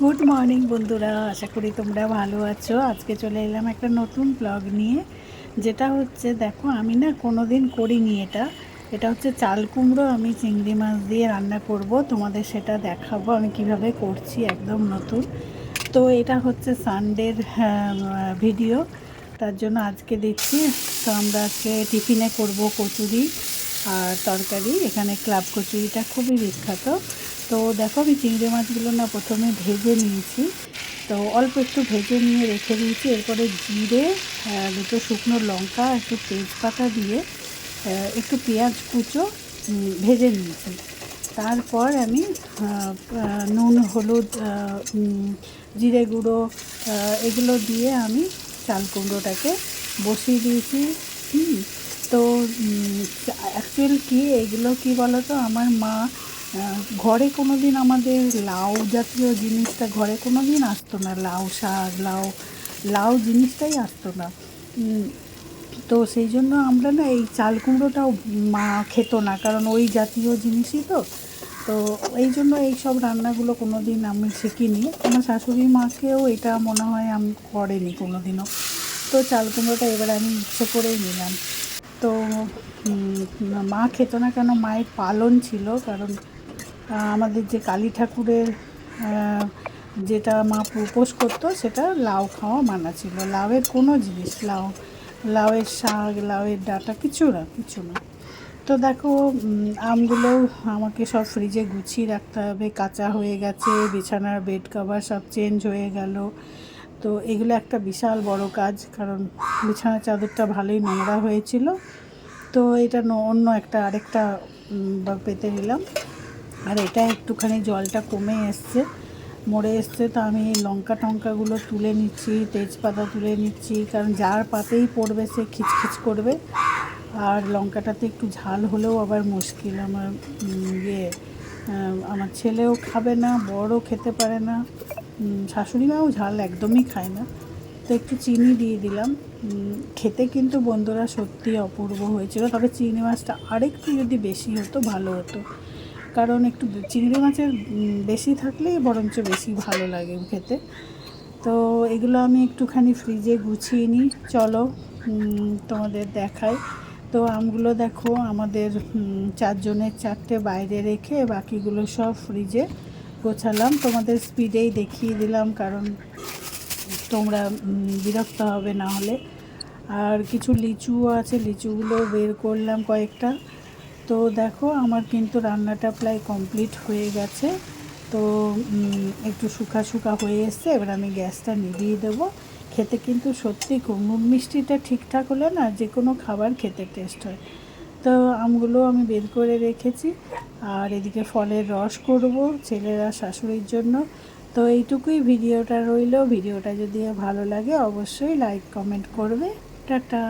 Good morning বন্ধুরা। আশা করি তোমরা ভালো আছো। আজকে চলে এলাম একটা নতুন ব্লগ নিয়ে, যেটা হচ্ছে, দেখো, আমি না কোনো দিন করিনি এটা। এটা হচ্ছে চাল কুমড়ো, আমি চিংড়ি মাছ দিয়ে রান্না করব। তোমাদের সেটা দেখাবো আমি কীভাবে করছি, একদম নতুন। তো এটা হচ্ছে সানডের ভিডিও তার জন্য আজকে দিচ্ছি। তো আমরা আজকে টিফিনে করব কচুরি আর তরকারি। এখানে ক্লাব কচুরিটা খুবই বিখ্যাত। তো দেখো আমি চিংড়ি মাছগুলো না প্রথমে ভেজে নিয়েছি। তো অল্প একটু ভেজে নিয়ে রেখে দিয়েছি। এরপরে জিরে দুটো শুকনো লঙ্কা, একটু তেজপাতা দিয়ে একটু পেঁয়াজ কুচো ভেজে নিয়েছি। তারপর আমি নুন, হলুদ জিরে গুঁড়ো এগুলো দিয়ে আমি চাল কুমড়োটাকে বসিয়ে দিয়েছি। তো অ্যাকচুয়াল কি, এগুলো কি বলো তো আমার মা ঘরে কোনো দিন আমাদের লাউ জাতীয় জিনিসটা ঘরে কোনো দিন আসতো না। লাউ শাক, লাউ লাউ জিনিসটাই আসতো না। তো সেই জন্য আমরা না এই চাল কুমড়োটাও মা খেত না, কারণ ওই জাতীয় জিনিসই তো। তো এই জন্য এই সব রান্নাগুলো কোনো দিন আমি শিখিনি। আমার শাশুড়ি মাকেও এটা মনে হয় আমি করেনি কোনো দিনও তো চাল কুমড়োটা এবার আমি ইচ্ছে করেই নিলাম। তো মা খেত না কেন, মায়ের পালন ছিল, কারণ আমাদের যে কালী ঠাকুরের যেটা মা উপোস করতো, সেটা লাউ খাওয়া মানা ছিল। লাউয়ের কোনো জিনিস, লাউ, লাউয়ের শাক, লাউয়ের ডাঁটা, কিছু না কিছু না। তো দেখো আমগুলো আমাকে সব ফ্রিজে গুছিয়ে রাখতে হবে। কাঁচা হয়ে গেছে, বিছানার বেড কভার সব চেঞ্জ হয়ে গেল। তো এগুলো একটা বিশাল বড় কাজ, কারণ বিছানার চাদরটা ভালোই নোংরা হয়েছিল। তো এটা অন্য একটা, আরেকটা পেতে নিলাম আর এটা একটুখানি জলটা কমে এসছে, মরে এসছে, তো আমি লঙ্কা টঙ্কাগুলো তুলে নিচ্ছি, তেজপাতা তুলে নিচ্ছি, কারণ যার পাতেই পড়বে সে খিচখিচ করবে। আর লঙ্কাটাতে একটু ঝাল হলেও আবার মুশকিল, আমার ইয়ে আমার ছেলেও খাবে না, বড়ও খেতে পারে না শাশুড়ি মাও ঝাল একদমই খায় না। তো একটু চিনি দিয়ে দিলাম খেতে কিন্তু বন্ধুরা সত্যি অপূর্ব হয়েছিল, তবে চিনি মাছটা আরেকটু যদি বেশি হতো, ভালো হতো। কারণ একটু চিংড়ি মাছের বেশি থাকলেই বরঞ্চ বেশি ভালো লাগে খেতে। তো এগুলো আমি একটুখানি ফ্রিজে গুছিয়ে নিই। চলো তোমাদের দেখাই। তো আমগুলো দেখো, আমাদের চারজনের চারটে বাইরে রেখে বাকিগুলো সব ফ্রিজে গোছালাম। তোমাদের স্পিডেই দেখিয়ে দিলাম, কারণ তোমরা বিরক্ত হবে না হলে। আর কিছু লিচুও আছে, লিচুগুলো বের করলাম কয়েকটা। তো দেখো, আমার কিন্তু রান্নাটা প্রায় কমপ্লিট হয়ে গেছে। তো একটু শুকা শুকা হয়ে এসছে, এবার আমি গ্যাসটা নিভিয়ে দেবো। খেতে কিন্তু সত্যি নুন মিষ্টিটা ঠিকঠাক হলে না যে কোনো খাবার খেতে টেস্ট হয়। তো আমগুলো আমি বের করে রেখেছি, আর এদিকে ফলের রস করব ছেলেরা শাশুড়ির জন্য। তো এইটুকুই ভিডিওটা রইল। ভিডিওটা যদি ভালো লাগে অবশ্যই লাইক কমেন্ট করবে। টাটা!